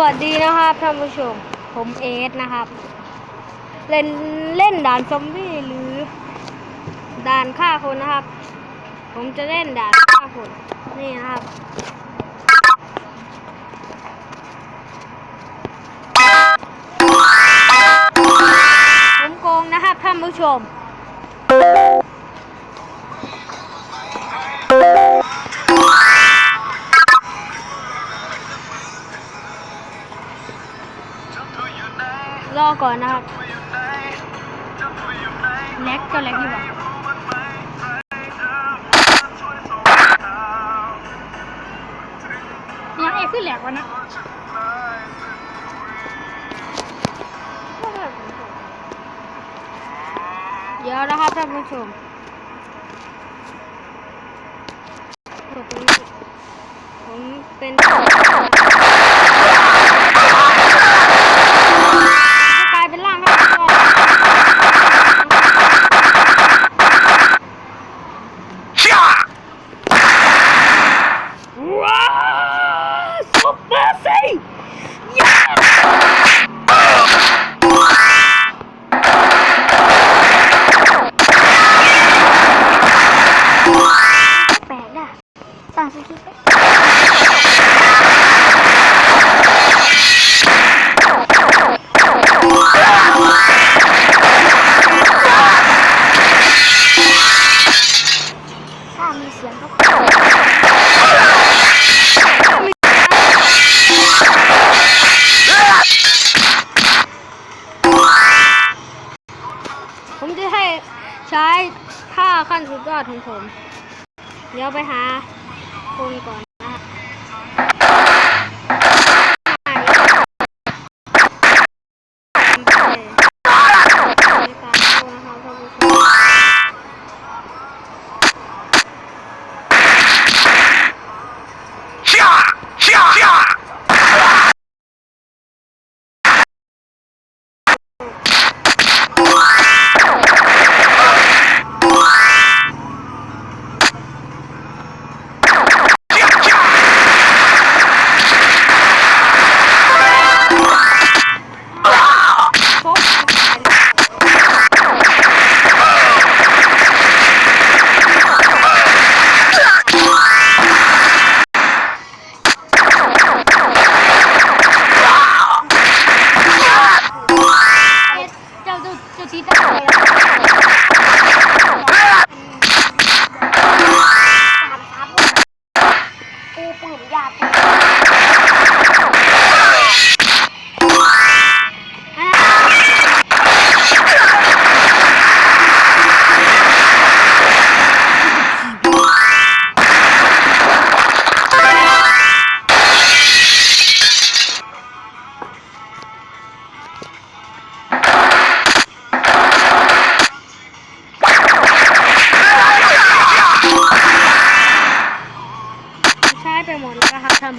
วัสดีนะครับท่านผู้ชม ผมเอสนะครับ เล่นเล่นด่านซอมบี้หรือด่านฆ่าคนนะครับ ผมจะเล่นด่านฆ่าคนนี่นะครับผมโกงนะครับท่านผู้ชม รอก่อนนะครับแล็กก็แล็กอยู่ว่ะยังเอขึ้นแหลกวะนะเดี๋ยวนะครับท่านผู้ชม อดของผม เดี๋ยวไปหาคนก่อน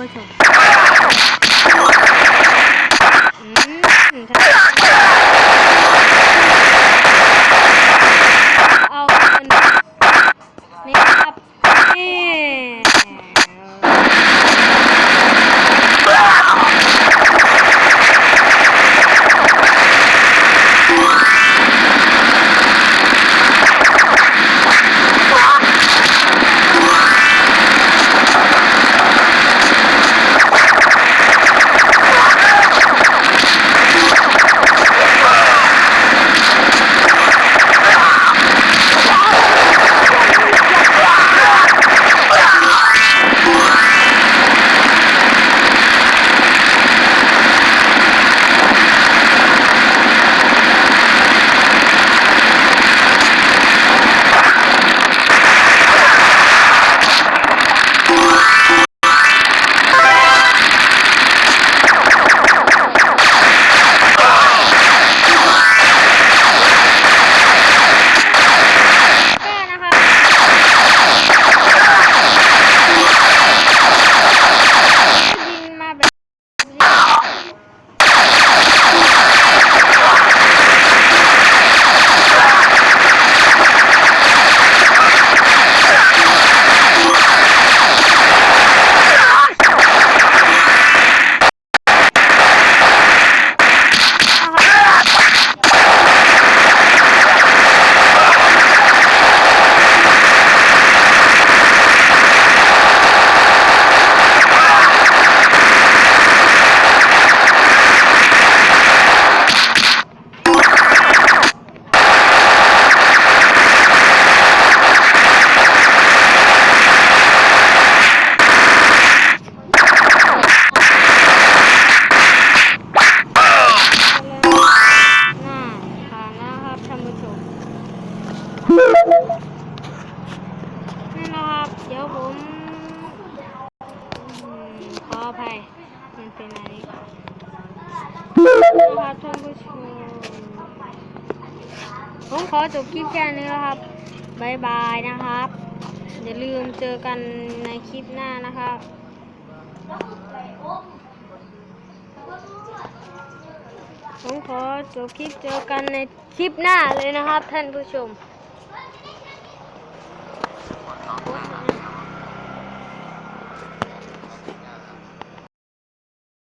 นะครับ ดี๋ยวผมขออภัยมันเป็นอะไรนะครับท่านผู้ชมผมขอจบคลิปแค่นี้นะครับบายบายนะครับอย่าลืมเจอกันในคลิปหน้านะครับผมขอจบคลิปเจอกันในคลิปหน้าเลยนะครับท่านผู้ชม